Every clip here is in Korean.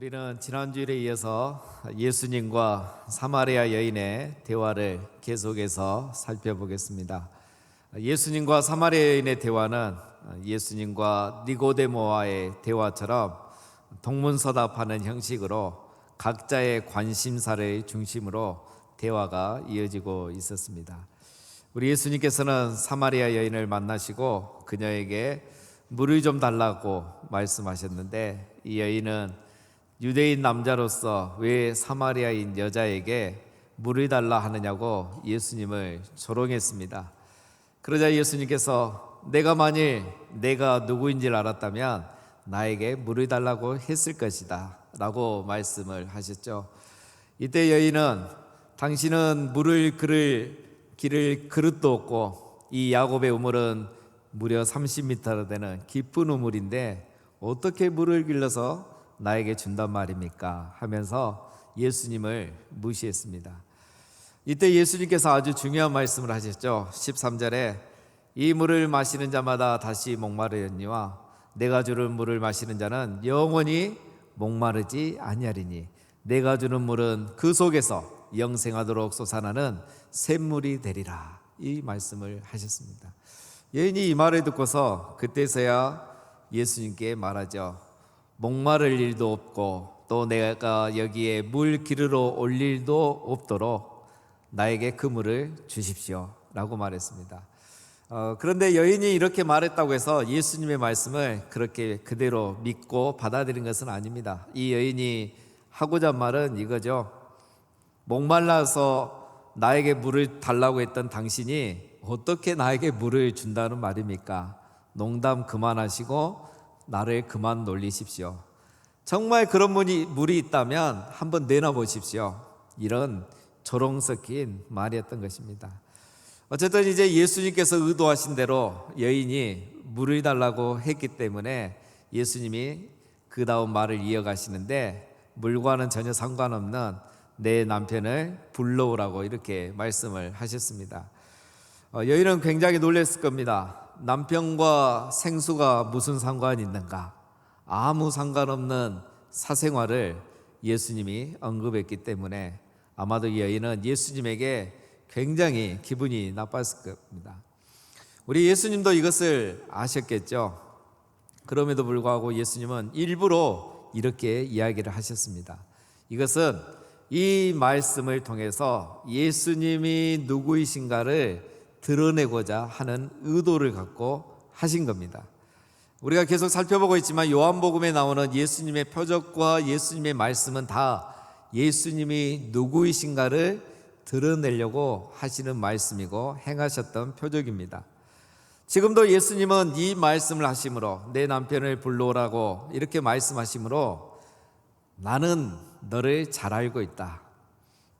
우리는 지난주일에 이어서 예수님과 사마리아 여인의 대화를 계속해서 살펴보겠습니다. 예수님과 사마리아 여인의 대화는 예수님과 니고데모와의 대화처럼 동문서답하는 형식으로 각자의 관심사를 중심으로 대화가 이어지고 있었습니다. 우리 예수님께서는 사마리아 여인을 만나시고 그녀에게 물을 좀 달라고 말씀하셨는데 이 여인은 유대인 남자로서 왜 사마리아인 여자에게 물을 달라 하느냐고 예수님을 조롱했습니다. 그러자 예수님께서 내가 만일 내가 누구인지를 알았다면 나에게 물을 달라고 했을 것이다 라고 말씀을 하셨죠. 이때 여인은 당신은 물을 그를 길을 그릇도 없고 이 야곱의 우물은 무려 30m나 되는 깊은 우물인데 어떻게 물을 길러서 나에게 준단 말입니까? 하면서 예수님을 무시했습니다. 이때 예수님께서 아주 중요한 말씀을 하셨죠. 13절에 이 물을 마시는 자마다 다시 목마르니와 내가 주는 물을 마시는 자는 영원히 목마르지 아니하리니 내가 주는 물은 그 속에서 영생하도록 솟아나는 샘물이 되리라. 이 말씀을 하셨습니다. 여인이 이 말을 듣고서 그때서야 예수님께 말하죠. 목마를 일도 없고 또 내가 여기에 물 기르러 올 일도 없도록 나에게 그 물을 주십시오. 라고 말했습니다. 어, 그런데 여인이 이렇게 말했다고 해서 예수님의 말씀을 그렇게 그대로 믿고 받아들인 것은 아닙니다. 이 여인이 하고자 한 말은 이거죠. 목말라서 나에게 물을 달라고 했던 당신이 어떻게 나에게 물을 준다는 말입니까? 농담 그만하시고 나를 그만 놀리십시오. 정말 그런 분이 물이 있다면 한번 내놔 보십시오. 이런 조롱 섞인 말이었던 것입니다. 어쨌든 이제 예수님께서 의도하신 대로 여인이 물을 달라고 했기 때문에 예수님이 그 다음 말을 이어가시는데 물과는 전혀 상관없는 내 남편을 불러오라고 이렇게 말씀을 하셨습니다. 어, 여인은 굉장히 놀랐을 겁니다. 남편과 생수가 무슨 상관이 있는가? 아무 상관없는 사생활을 예수님이 언급했기 때문에 아마도 이 여인은 예수님에게 굉장히 기분이 나빴을 겁니다. 우리 예수님도 이것을 아셨겠죠. 그럼에도 불구하고 예수님은 일부러 이렇게 이야기를 하셨습니다. 이것은 이 말씀을 통해서 예수님이 누구이신가를 드러내고자 하는 의도를 갖고 하신 겁니다. 우리가 계속 살펴보고 있지만 요한복음에 나오는 예수님의 표적과 예수님의 말씀은 다 예수님이 누구이신가를 드러내려고 하시는 말씀이고 행하셨던 표적입니다. 지금도 예수님은 이 말씀을 하심으로 내 남편을 불러오라고 이렇게 말씀하심으로 나는 너를 잘 알고 있다.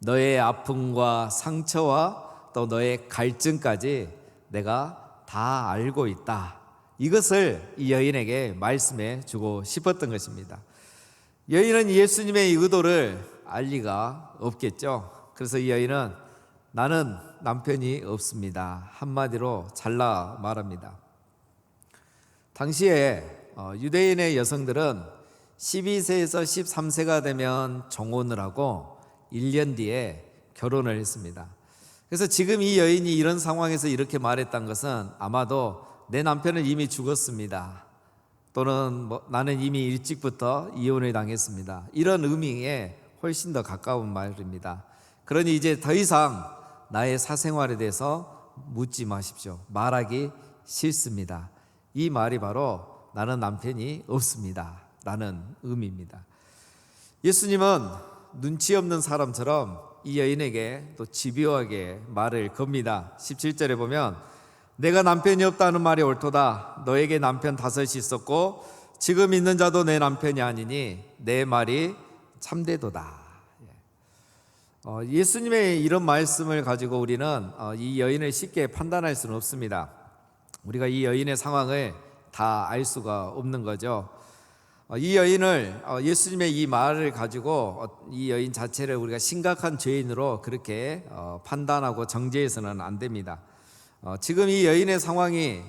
너의 아픔과 상처와 또 너의 갈증까지 내가 다 알고 있다. 이것을 이 여인에게 말씀해 주고 싶었던 것입니다. 여인은 예수님의 의도를 알 리가 없겠죠. 그래서 이 여인은 나는 남편이 없습니다. 한마디로 잘라 말합니다. 당시에 어, 유대인의 여성들은 12세에서 13세가 되면 정혼을 하고 1년 뒤에 결혼을 했습니다. 그래서 지금 이 여인이 이런 상황에서 이렇게 말했던 것은 아마도 내 남편은 이미 죽었습니다. 또는 뭐 나는 이미 일찍부터 이혼을 당했습니다. 이런 의미에 훨씬 더 가까운 말입니다. 그러니 이제 더 이상 나의 사생활에 대해서 묻지 마십시오. 말하기 싫습니다. 이 말이 바로 나는 남편이 없습니다. 라는 의미입니다. 예수님은 눈치 없는 사람처럼 이 여인에게 또 집요하게 말을 겁니다. 17절에 보면 내가 남편이 없다는 말이 옳도다. 너에게 남편 다섯이 있었고 지금 있는 자도 내 남편이 아니니 내 말이 참되도다. 어, 예수님의 이런 말씀을 가지고 우리는 어, 이 여인을 쉽게 판단할 수는 없습니다. 우리가 이 여인의 상황을 다 알 수가 없는 거죠. 어, 이 여인을 예수님의 이 말을 가지고 이 여인 자체를 우리가 심각한 죄인으로 그렇게 판단하고 정죄해서는 안 됩니다. 지금 이 여인의 상황이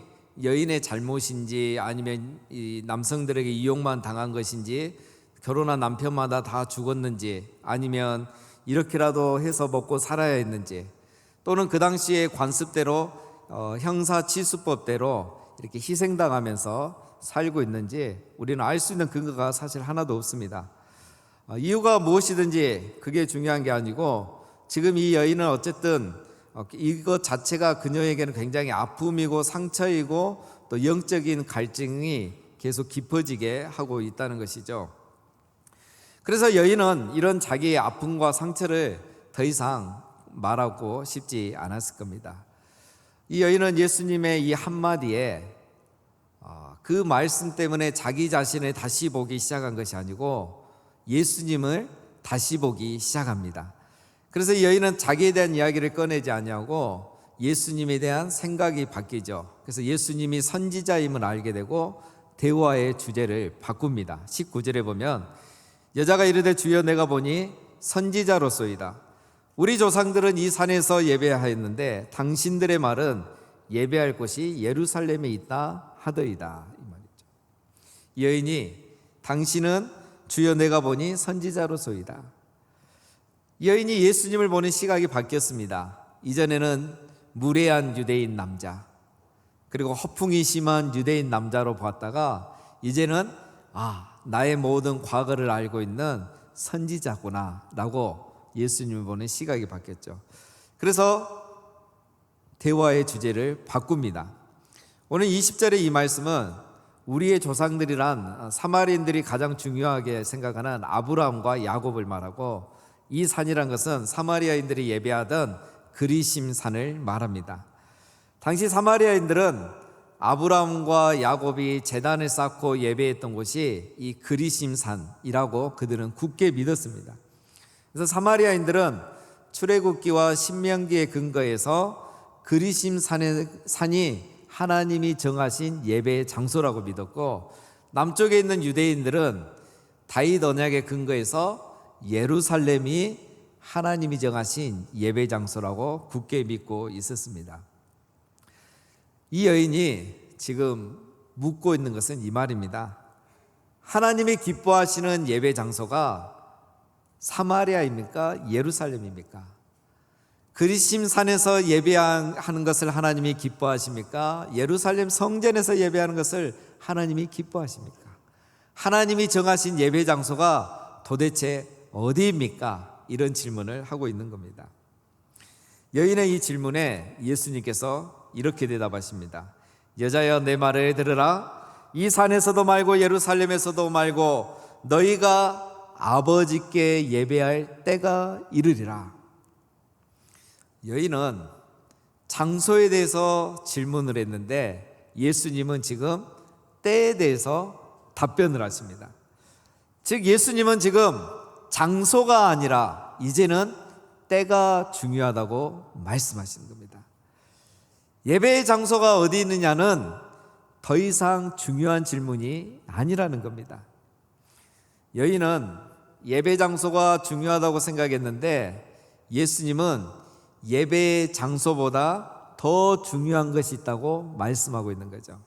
여인의 잘못인지 아니면 이 남성들에게 이용만 당한 것인지 결혼한 남편마다 다 죽었는지 아니면 이렇게라도 해서 먹고 살아야 했는지 또는 그 당시에 관습대로 어, 형사 치수법대로 이렇게 희생당하면서 살고 있는지 우리는 알 수 있는 근거가 사실 하나도 없습니다. 어, 이유가 무엇이든지 그게 중요한 게 아니고 지금 이 여인은 어쨌든 어, 이것 자체가 그녀에게는 굉장히 아픔이고 상처이고 또 영적인 갈증이 계속 깊어지게 하고 있다는 것이죠. 그래서 여인은 이런 자기의 아픔과 상처를 더 이상 말하고 싶지 않았을 겁니다. 이 여인은 예수님의 이 한마디에 어, 그 말씀 때문에 자기 자신을 다시 보기 시작한 것이 아니고 예수님을 다시 보기 시작합니다. 그래서 이 여인은 자기에 대한 이야기를 꺼내지 아니하고 예수님에 대한 생각이 바뀌죠. 그래서 예수님이 선지자임을 알게 되고 대화의 주제를 바꿉니다. 19절에 보면 여자가 이르되 주여 내가 보니 선지자로소이다. 우리 조상들은 이 산에서 예배하였는데 당신들의 말은 예배할 곳이 예루살렘에 있다 하더이다 여인이 당신은 주여 내가 보니 선지자로소이다. 이 여인이 예수님을 보는 시각이 바뀌었습니다. 이전에는 무례한 유대인 남자 그리고 허풍이 심한 유대인 남자로 보았다가 이제는 아 나의 모든 과거를 알고 있는 선지자구나 라고 예수님을 보는 시각이 바뀌었죠. 그래서 대화의 주제를 바꿉니다. 오늘 20절의 이 말씀은 우리의 조상들이란 사마리인들이 가장 중요하게 생각하는 아브라함과 야곱을 말하고 이 산이란 것은 사마리아인들이 예배하던 그리심 산을 말합니다. 당시 사마리아인들은 아브라함과 야곱이 재단을 쌓고 예배했던 곳이 이 그리심 산이라고 그들은 굳게 믿었습니다. 그래서 사마리아인들은 출애굽기와 신명기의 근거에서 그리심 산이 하나님이 정하신 예배의 장소라고 믿었고 남쪽에 있는 유대인들은 다윗 언약의 근거에서 예루살렘이 하나님이 정하신 예배 장소라고 굳게 믿고 있었습니다. 이 여인이 지금 묻고 있는 것은 이 말입니다. 하나님이 기뻐하시는 예배 장소가 사마리아입니까? 예루살렘입니까? 그리심 산에서 예배하는 것을 하나님이 기뻐하십니까? 예루살렘 성전에서 예배하는 것을 하나님이 기뻐하십니까? 하나님이 정하신 예배 장소가 도대체 어디입니까? 이런 질문을 하고 있는 겁니다. 여인의 이 질문에 예수님께서 이렇게 대답하십니다. 여자여 내 말을 들으라. 이 산에서도 말고 예루살렘에서도 말고 너희가 아버지께 예배할 때가 이르리라. 여인은 장소에 대해서 질문을 했는데 예수님은 지금 때에 대해서 답변을 하십니다. 즉 예수님은 지금 장소가 아니라 이제는 때가 중요하다고 말씀하시는 겁니다. 예배의 장소가 어디 있느냐는 더 이상 중요한 질문이 아니라는 겁니다. 여인은 예배 장소가 중요하다고 생각했는데 예수님은 예배 장소보다 더 중요한 것이 있다고 말씀하고 있는 거죠.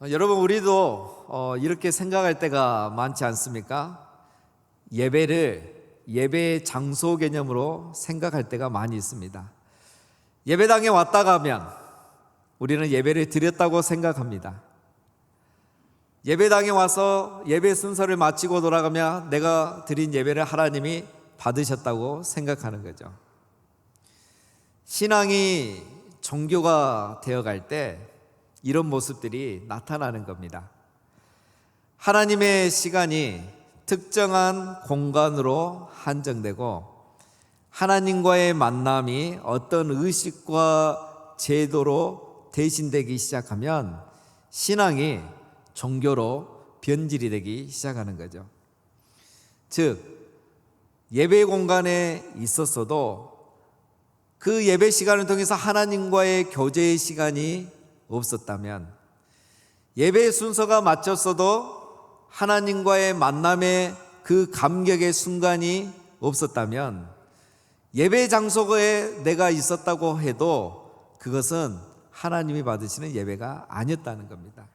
어, 여러분 우리도 어, 이렇게 생각할 때가 많지 않습니까? 예배를 예배 장소 개념으로 생각할 때가 많이 있습니다. 예배당에 왔다 가면 우리는 예배를 드렸다고 생각합니다. 예배당에 와서 예배 순서를 마치고 돌아가면 내가 드린 예배를 하나님이 받으셨다고 생각하는 거죠. 신앙이 종교가 되어갈 때 이런 모습들이 나타나는 겁니다. 하나님의 시간이 특정한 공간으로 한정되고 하나님과의 만남이 어떤 의식과 제도로 대신되기 시작하면 신앙이 종교로 변질이 되기 시작하는 거죠. 즉, 예배 공간에 있었어도 그 예배 시간을 통해서 하나님과의 교제의 시간이 없었다면 예배 순서가 맞췄어도 하나님과의 만남의 그 감격의 순간이 없었다면 예배 장소에 내가 있었다고 해도 그것은 하나님이 받으시는 예배가 아니었다는 겁니다.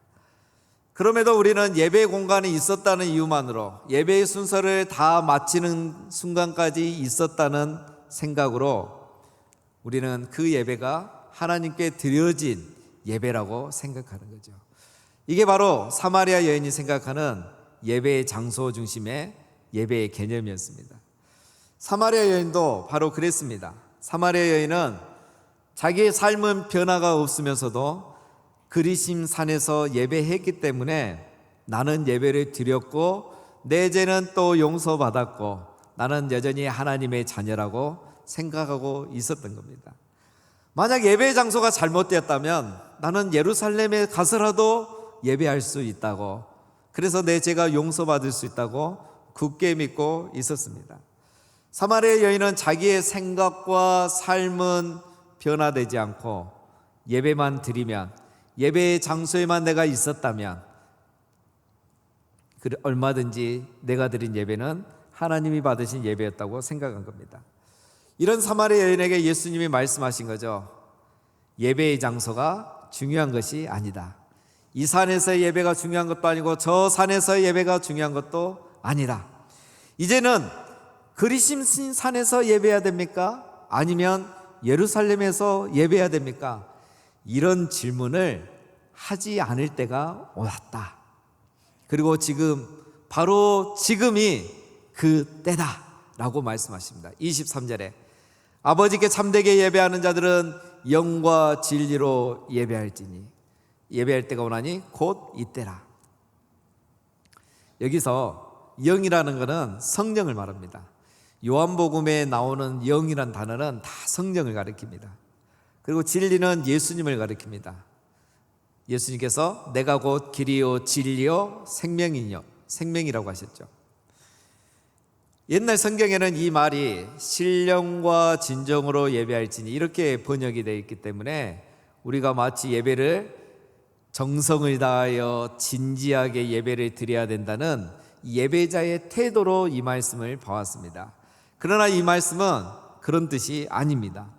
그럼에도 우리는 예배 공간이 있었다는 이유만으로 예배의 순서를 다 마치는 순간까지 있었다는 생각으로 우리는 그 예배가 하나님께 드려진 예배라고 생각하는 거죠. 이게 바로 사마리아 여인이 생각하는 예배의 장소 중심의 예배의 개념이었습니다. 사마리아 여인도 바로 그랬습니다. 사마리아 여인은 자기의 삶은 변화가 없으면서도 그리심 산에서 예배했기 때문에 나는 예배를 드렸고 내 죄는 또 용서받았고 나는 여전히 하나님의 자녀라고 생각하고 있었던 겁니다. 만약 예배 장소가 잘못되었다면 나는 예루살렘에 가서라도 예배할 수 있다고 그래서 내 죄가 용서받을 수 있다고 굳게 믿고 있었습니다. 사마리아 여인은 자기의 생각과 삶은 변화되지 않고 예배만 드리면 예배의 장소에만 내가 있었다면 그 얼마든지 내가 드린 예배는 하나님이 받으신 예배였다고 생각한 겁니다. 이런 사마리아 여인에게 예수님이 말씀하신 거죠. 예배의 장소가 중요한 것이 아니다. 이 산에서의 예배가 중요한 것도 아니고 저 산에서의 예배가 중요한 것도 아니다. 이제는 그리심 산에서 예배해야 됩니까? 아니면 예루살렘에서 예배해야 됩니까? 이런 질문을 하지 않을 때가 왔다. 그리고 지금 바로 지금이 그 때다 라고 말씀하십니다. 23절에 아버지께 참되게 예배하는 자들은 영과 진리로 예배할지니 예배할 때가 오나니 곧 이때라. 여기서 영이라는 것은 성령을 말합니다. 요한복음에 나오는 영이란 단어는 다 성령을 가리킵니다. 그리고 진리는 예수님을 가리킵니다. 예수님께서 내가 곧 길이요 진리요 생명이요 생명이라고 하셨죠. 옛날 성경에는 이 말이 신령과 진정으로 예배할지니 이렇게 번역이 되어 있기 때문에 우리가 마치 예배를 정성을 다하여 진지하게 예배를 드려야 된다는 예배자의 태도로 이 말씀을 봐왔습니다. 그러나 이 말씀은 그런 뜻이 아닙니다.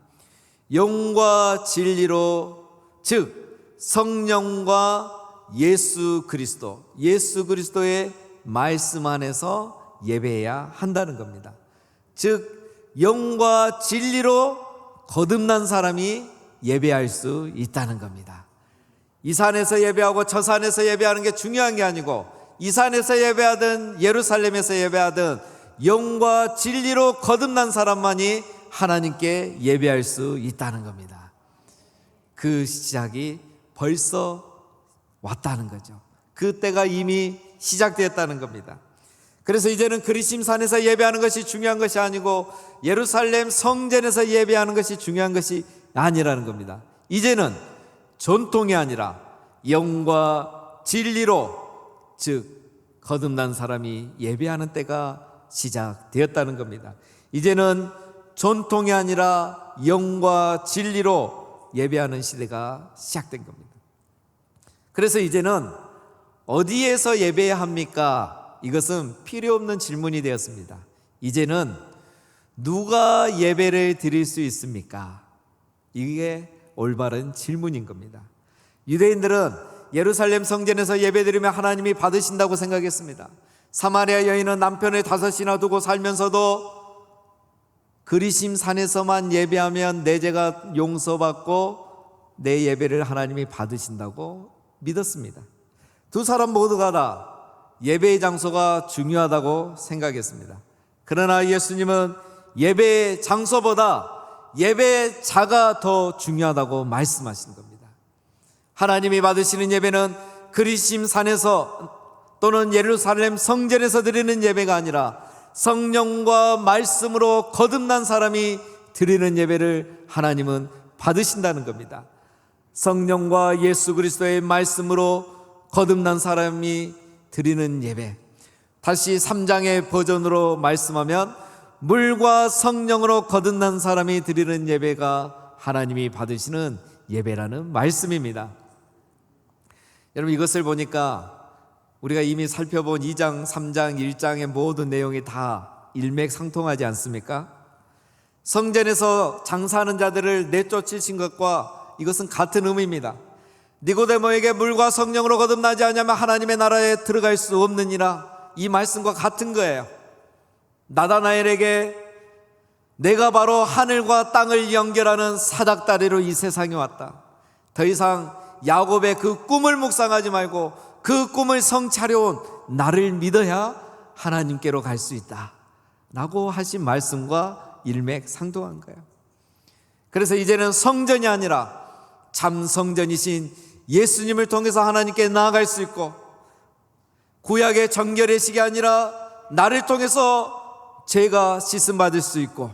영과 진리로 즉 성령과 예수 그리스도, 예수 그리스도의 말씀 안에서 예배해야 한다는 겁니다. 즉 영과 진리로 거듭난 사람이 예배할 수 있다는 겁니다. 이 산에서 예배하고 저 산에서 예배하는 게 중요한 게 아니고 이 산에서 예배하든 예루살렘에서 예배하든 영과 진리로 거듭난 사람만이 하나님께 예배할 수 있다는 겁니다. 그 시작이 벌써 왔다는 거죠. 그 때가 이미 시작되었다는 겁니다. 그래서 이제는 그리심산에서 예배하는 것이 중요한 것이 아니고 예루살렘 성전에서 예배하는 것이 중요한 것이 아니라는 겁니다. 이제는 전통이 아니라 영과 진리로 즉 거듭난 사람이 예배하는 때가 시작되었다는 겁니다. 이제는 전통이 아니라 영과 진리로 예배하는 시대가 시작된 겁니다. 그래서 이제는 어디에서 예배해야 합니까? 이것은 필요 없는 질문이 되었습니다. 이제는 누가 예배를 드릴 수 있습니까? 이게 올바른 질문인 겁니다. 유대인들은 예루살렘 성전에서 예배드리면 하나님이 받으신다고 생각했습니다. 사마리아 여인은 남편을 다섯이나 두고 살면서도 그리심 산에서만 예배하면 내 죄가 용서받고 내 예배를 하나님이 받으신다고 믿었습니다. 두 사람 모두가 다 예배의 장소가 중요하다고 생각했습니다. 그러나 예수님은 예배의 장소보다 예배의 자가 더 중요하다고 말씀하신 겁니다. 하나님이 받으시는 예배는 그리심 산에서 또는 예루살렘 성전에서 드리는 예배가 아니라 성령과 말씀으로 거듭난 사람이 드리는 예배를 하나님은 받으신다는 겁니다. 성령과 예수 그리스도의 말씀으로 거듭난 사람이 드리는 예배. 다시 3장의 버전으로 말씀하면 물과 성령으로 거듭난 사람이 드리는 예배가 하나님이 받으시는 예배라는 말씀입니다. 여러분 이것을 보니까 우리가 이미 살펴본 2장, 3장, 1장의 모든 내용이 다 일맥상통하지 않습니까? 성전에서 장사하는 자들을 내쫓으신 것과 이것은 같은 의미입니다. 니고데모에게 물과 성령으로 거듭나지 않으면 하나님의 나라에 들어갈 수 없느니라 이 말씀과 같은 거예요. 나다나엘에게 내가 바로 하늘과 땅을 연결하는 사닥다리로 이 세상에 왔다. 더 이상 야곱의 그 꿈을 묵상하지 말고 그 꿈을 성차려온 나를 믿어야 하나님께로 갈 수 있다. 라고 하신 말씀과 일맥상통한 거예요. 그래서 이제는 성전이 아니라 참 성전이신 예수님을 통해서 하나님께 나아갈 수 있고 구약의 정결의 식이 아니라 나를 통해서 죄가 씻음 받을 수 있고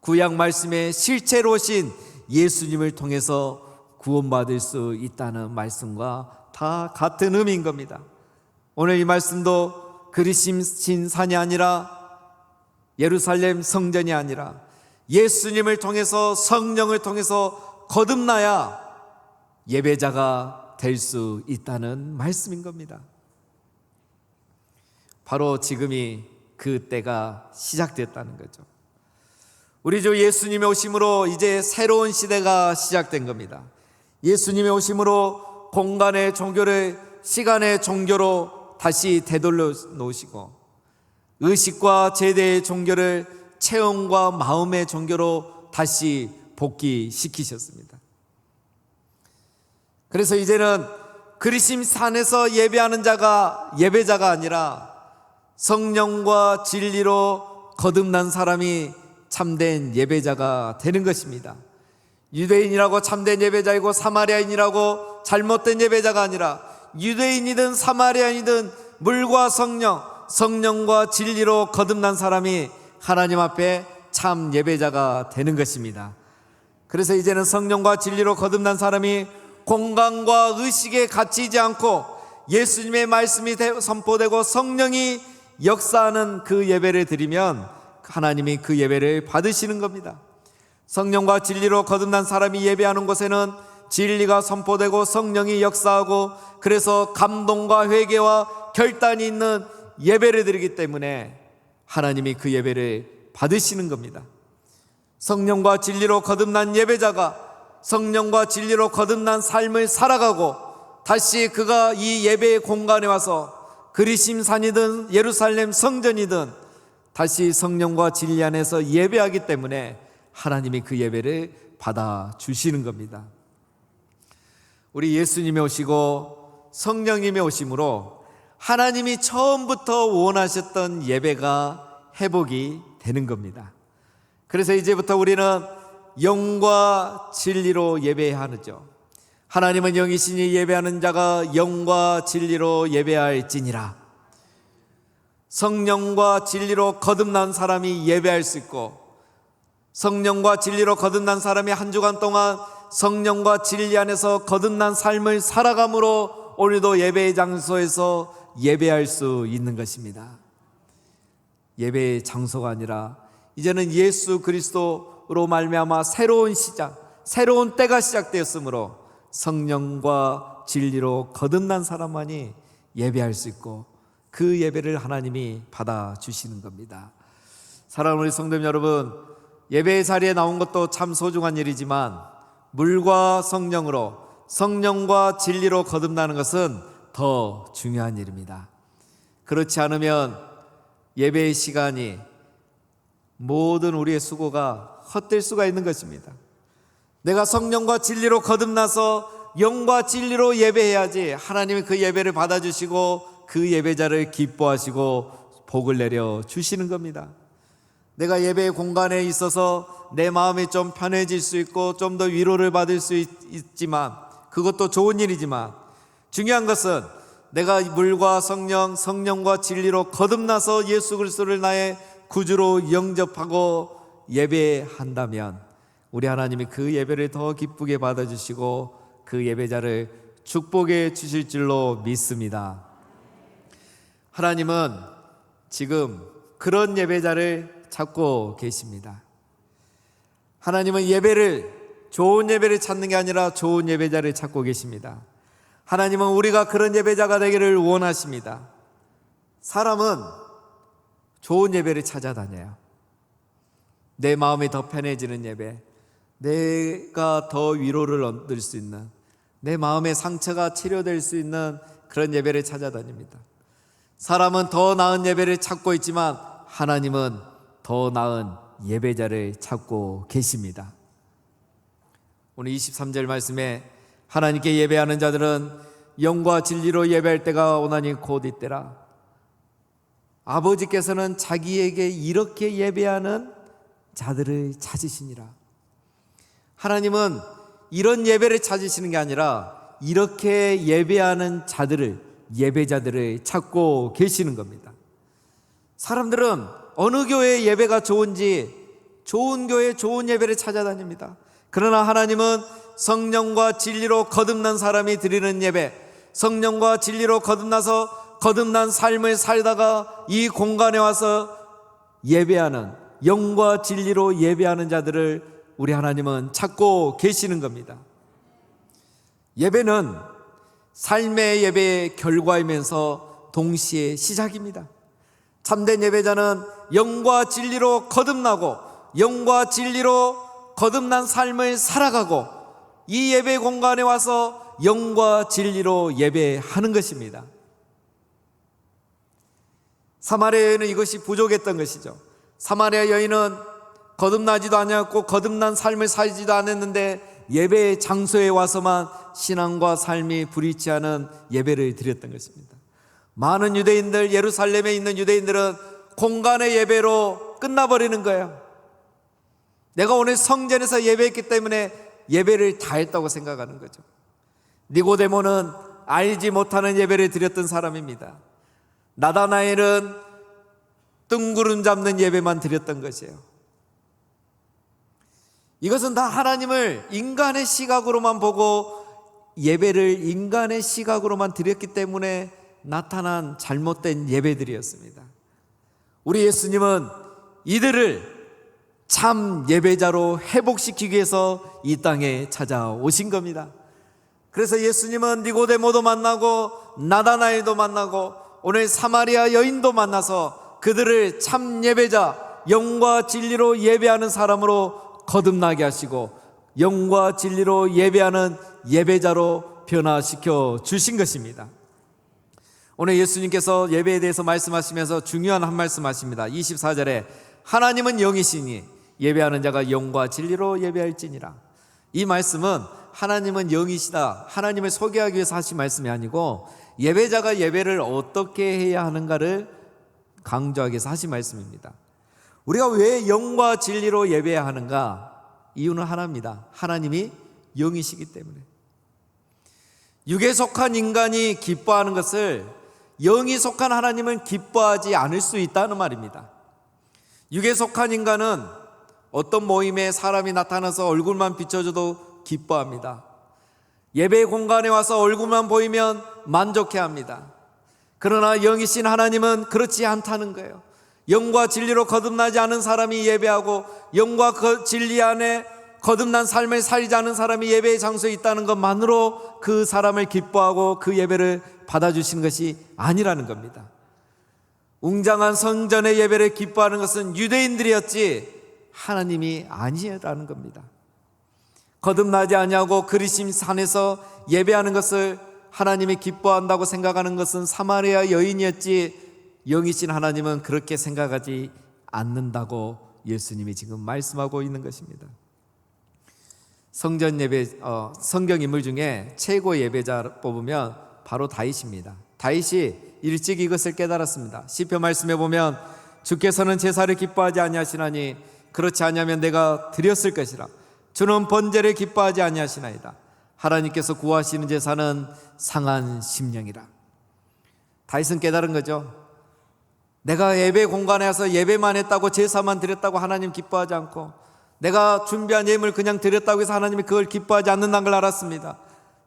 구약 말씀의 실체로 오신 예수님을 통해서 구원받을 수 있다는 말씀과 다 같은 의미인 겁니다. 오늘 이 말씀도 그리심신 산이 아니라 예루살렘 성전이 아니라 예수님을 통해서 성령을 통해서 거듭나야 예배자가 될 수 있다는 말씀인 겁니다. 바로 지금이 그 때가 시작됐다는 거죠. 우리 주 예수님의 오심으로 이제 새로운 시대가 시작된 겁니다. 예수님의 오심으로 공간의 종교를 시간의 종교로 다시 되돌려 놓으시고 의식과 제대의 종교를 체험과 마음의 종교로 다시 복귀시키셨습니다. 그래서 이제는 그리심 산에서 예배하는 자가 예배자가 아니라 성령과 진리로 거듭난 사람이 참된 예배자가 되는 것입니다. 유대인이라고 참된 예배자이고 사마리아인이라고 잘못된 예배자가 아니라 유대인이든 사마리아인이든 물과 성령, 성령과 진리로 거듭난 사람이 하나님 앞에 참 예배자가 되는 것입니다. 그래서 이제는 성령과 진리로 거듭난 사람이 공간과 의식에 갇히지 않고 예수님의 말씀이 선포되고 성령이 역사하는 그 예배를 드리면 하나님이 그 예배를 받으시는 겁니다. 성령과 진리로 거듭난 사람이 예배하는 곳에는 진리가 선포되고 성령이 역사하고 그래서 감동과 회개와 결단이 있는 예배를 드리기 때문에 하나님이 그 예배를 받으시는 겁니다. 성령과 진리로 거듭난 예배자가 성령과 진리로 거듭난 삶을 살아가고 다시 그가 이 예배의 공간에 와서 그리심산이든 예루살렘 성전이든 다시 성령과 진리 안에서 예배하기 때문에 하나님이 그 예배를 받아 주시는 겁니다. 우리 예수님이 오시고 성령님이 오심으로 하나님이 처음부터 원하셨던 예배가 회복이 되는 겁니다. 그래서 이제부터 우리는 영과 진리로 예배해야 하죠. 하나님은 영이시니 예배하는 자가 영과 진리로 예배할지니라. 성령과 진리로 거듭난 사람이 예배할 수 있고 성령과 진리로 거듭난 사람이 한 주간 동안 성령과 진리 안에서 거듭난 삶을 살아감으로 오늘도 예배의 장소에서 예배할 수 있는 것입니다. 예배의 장소가 아니라 이제는 예수 그리스도로 말미암아 새로운 시작, 새로운 때가 시작되었으므로 성령과 진리로 거듭난 사람만이 예배할 수 있고 그 예배를 하나님이 받아 주시는 겁니다. 사랑하는 우리 성도님 여러분, 예배의 자리에 나온 것도 참 소중한 일이지만 물과 성령으로 성령과 진리로 거듭나는 것은 더 중요한 일입니다. 그렇지 않으면 예배의 시간이 모든 우리의 수고가 헛될 수가 있는 것입니다. 내가 성령과 진리로 거듭나서 영과 진리로 예배해야지 하나님이 그 예배를 받아주시고 그 예배자를 기뻐하시고 복을 내려 주시는 겁니다. 내가 예배의 공간에 있어서 내 마음이 좀 편해질 수 있고 좀 더 위로를 받을 수 있, 있지만 그것도 좋은 일이지만 중요한 것은 내가 물과 성령, 성령과 진리로 거듭나서 예수 그리스도를 나의 구주로 영접하고 예배한다면 우리 하나님이 그 예배를 더 기쁘게 받아주시고 그 예배자를 축복해 주실 줄로 믿습니다. 하나님은 지금 그런 예배자를 찾고 계십니다. 하나님은 예배를 좋은 예배를 찾는 게 아니라 좋은 예배자를 찾고 계십니다. 하나님은 우리가 그런 예배자가 되기를 원하십니다. 사람은 좋은 예배를 찾아다녀요. 내 마음이 더 편해지는 예배, 내가 더 위로를 얻을 수 있는, 내 마음의 상처가 치료될 수 있는 그런 예배를 찾아다닙니다. 사람은 더 나은 예배를 찾고 있지만 하나님은 더 나은 예배자를 찾고 계십니다. 오늘 23절 말씀에 하나님께 예배하는 자들은 영과 진리로 예배할 때가 오나니 곧 이때라. 아버지께서는 자기에게 이렇게 예배하는 자들을 찾으시니라. 하나님은 이런 예배를 찾으시는 게 아니라 이렇게 예배하는 자들을 예배자들을 찾고 계시는 겁니다. 사람들은 어느 교회 예배가 좋은지 좋은 교회 좋은 예배를 찾아다닙니다. 그러나 하나님은 성령과 진리로 거듭난 사람이 드리는 예배, 성령과 진리로 거듭나서 거듭난 삶을 살다가 이 공간에 와서 예배하는 영과 진리로 예배하는 자들을 우리 하나님은 찾고 계시는 겁니다. 예배는 삶의 예배의 결과이면서 동시에 시작입니다. 참된 예배자는 영과 진리로 거듭나고 영과 진리로 거듭난 삶을 살아가고 이 예배 공간에 와서 영과 진리로 예배하는 것입니다. 사마리아 여인은 이것이 부족했던 것이죠. 사마리아 여인은 거듭나지도 않았고 거듭난 삶을 살지도 않았는데 예배 장소에 와서만 신앙과 삶이 않은 예배를 드렸던 것입니다. 많은 유대인들 예루살렘에 있는 유대인들은 공간의 예배로 끝나버리는 거예요. 내가 오늘 성전에서 예배했기 때문에 예배를 다 했다고 생각하는 거죠. 니고데모는 알지 못하는 예배를 드렸던 사람입니다. 나다나엘은 뜬구름 잡는 예배만 드렸던 것이에요. 이것은 다 하나님을 인간의 시각으로만 보고 예배를 인간의 시각으로만 드렸기 때문에 나타난 잘못된 예배들이었습니다. 우리 예수님은 이들을 참 예배자로 회복시키기 위해서 이 땅에 찾아오신 겁니다. 그래서 예수님은 니고데모도 만나고 나다나엘도 만나고 오늘 사마리아 여인도 만나서 그들을 참 예배자 영과 진리로 예배하는 사람으로 거듭나게 하시고 영과 진리로 예배하는 예배자로 변화시켜 주신 것입니다. 오늘 예수님께서 예배에 대해서 말씀하시면서 중요한 한 말씀 하십니다. 24절에 하나님은 영이시니 예배하는 자가 영과 진리로 예배할지니라. 이 말씀은 하나님은 영이시다. 하나님을 소개하기 위해서 하신 말씀이 아니고 예배자가 예배를 어떻게 해야 하는가를 강조하기 위해서 하신 말씀입니다. 우리가 왜 영과 진리로 예배해야 하는가? 이유는 하나입니다. 하나님이 영이시기 때문에. 육에 속한 인간이 기뻐하는 것을 영이 속한 하나님은 기뻐하지 않을 수 있다는 말입니다. 육에 속한 인간은 어떤 모임에 사람이 나타나서 얼굴만 비춰줘도 기뻐합니다. 예배 공간에 와서 얼굴만 보이면 만족해 합니다. 그러나 영이신 하나님은 그렇지 않다는 거예요. 영과 진리로 거듭나지 않은 사람이 예배하고 영과 그 진리 안에 거듭난 삶을 살지 않은 사람이 예배의 장소에 있다는 것만으로 그 사람을 기뻐하고 그 예배를 받아주시는 것이 아니라는 겁니다. 웅장한 성전의 예배를 기뻐하는 것은 유대인들이었지 하나님이 아니라는 겁니다. 거듭나지 아니하고 그리심 산에서 예배하는 것을 하나님이 기뻐한다고 생각하는 것은 사마리아 여인이었지 영이신 하나님은 그렇게 생각하지 않는다고 예수님이 지금 말씀하고 있는 것입니다. 성전 예배 어, 성경 인물 중에 최고 예배자 뽑으면 바로 다윗입니다. 다윗이 일찍 이것을 깨달았습니다. 시편 말씀에 보면 주께서는 제사를 기뻐하지 아니하시나니 그렇지 아니하면 내가 드렸을 것이라. 주는 번제를 기뻐하지 아니하시나이다. 하나님께서 구하시는 제사는 상한 심령이라. 다윗은 깨달은 거죠. 내가 예배 공간에 와서 예배만 했다고 제사만 드렸다고 하나님 기뻐하지 않고 내가 준비한 예물 그냥 드렸다고 해서 하나님이 그걸 기뻐하지 않는다는 걸 알았습니다.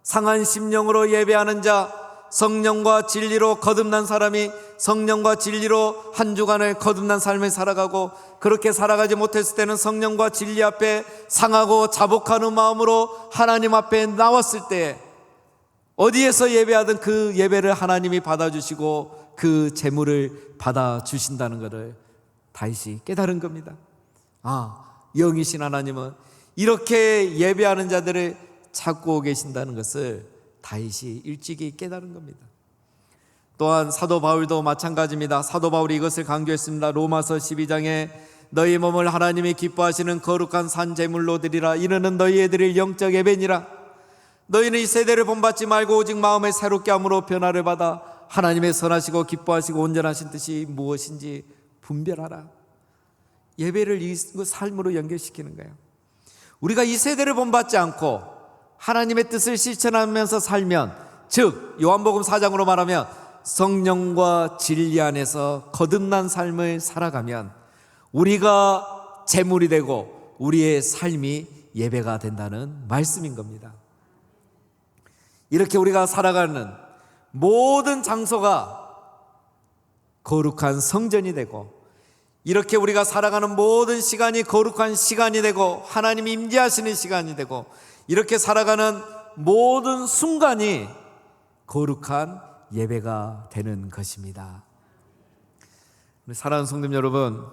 상한 심령으로 예배하는 자, 성령과 진리로 거듭난 사람이 성령과 진리로 한 주간을 거듭난 삶을 살아가고 그렇게 살아가지 못했을 때는 성령과 진리 앞에 상하고 자복하는 마음으로 하나님 앞에 나왔을 때 어디에서 예배하든 그 예배를 하나님이 받아주시고 그 재물을 받아주신다는 것을 다시 깨달은 겁니다. 아, 영이신 하나님은 이렇게 예배하는 자들을 찾고 계신다는 것을 다윗이 일찍이 깨달은 겁니다. 또한 사도 바울도 마찬가지입니다. 사도 바울이 이것을 강조했습니다. 로마서 12장에 너희 몸을 하나님이 기뻐하시는 거룩한 산 제물로 드리라 이르는 너희에 드릴 영적 예배니라 너희는 이 세대를 본받지 말고 오직 마음을 새롭게 함으로 변화를 받아 하나님의 선하시고 기뻐하시고 온전하신 뜻이 무엇인지 분별하라. 예배를 이 삶으로 연결시키는 거예요. 우리가 이 세대를 본받지 않고 하나님의 뜻을 실천하면서 살면 즉 요한복음 4장으로 말하면 성령과 진리 안에서 거듭난 삶을 살아가면 우리가 재물이 되고 우리의 삶이 예배가 된다는 말씀인 겁니다. 이렇게 우리가 살아가는 모든 장소가 거룩한 성전이 되고 이렇게 우리가 살아가는 모든 시간이 거룩한 시간이 되고 하나님 임재하시는 시간이 되고 이렇게 살아가는 모든 순간이 거룩한 예배가 되는 것입니다. 사랑하는 성도 여러분,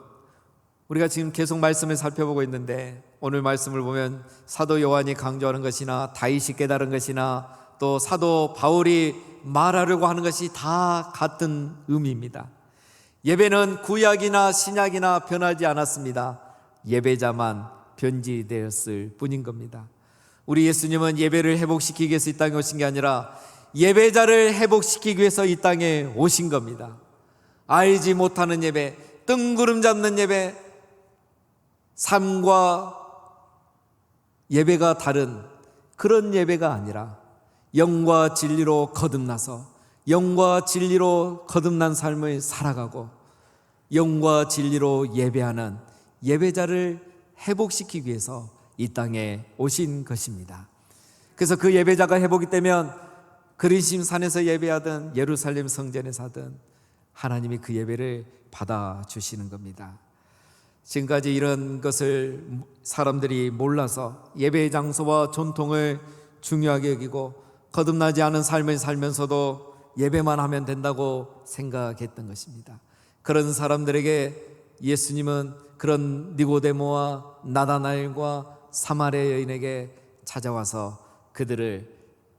우리가 지금 계속 말씀을 살펴보고 있는데 오늘 말씀을 보면 사도 요한이 강조하는 것이나 다윗이 깨달은 것이나 또 사도 바울이 말하려고 하는 것이 다 같은 의미입니다. 예배는 구약이나 신약이나 변하지 않았습니다. 예배자만 변질되었을 뿐인 겁니다. 우리 예수님은 예배를 회복시키기 위해서 이 땅에 오신 게 아니라 예배자를 회복시키기 위해서 이 땅에 오신 겁니다. 알지 못하는 예배, 뜬구름 잡는 예배, 삶과 예배가 다른 그런 예배가 아니라 영과 진리로 거듭나서 영과 진리로 거듭난 삶을 살아가고 영과 진리로 예배하는 예배자를 회복시키기 위해서 이 땅에 오신 것입니다. 그래서 그 예배자가 회복이 되면 그리심 산에서 예배하든 예루살렘 성전에서 하든 하나님이 그 예배를 받아 주시는 겁니다. 지금까지 이런 것을 사람들이 몰라서 예배 장소와 전통을 중요하게 여기고 거듭나지 않은 삶을 살면서도 예배만 하면 된다고 생각했던 것입니다. 그런 사람들에게 예수님은 그런 니고데모와 나다나엘과 사마리아 여인에게 찾아와서 그들을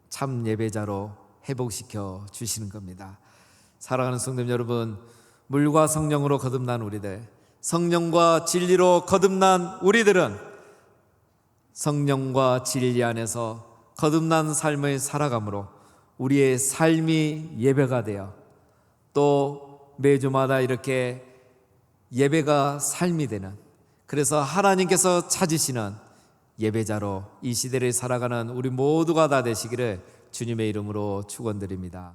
참 예배자로 회복시켜 주시는 겁니다. 사랑하는 성도 여러분, 물과 성령으로 거듭난 우리들, 성령과 진리로 거듭난 우리들은 성령과 진리 안에서 거듭난 삶을 살아감으로 우리의 삶이 예배가 되어 또 매주마다 이렇게 예배가 삶이 되는 그래서 하나님께서 찾으시는 예배자로 이 시대를 살아가는 우리 모두가 다 되시기를 주님의 이름으로 축원드립니다.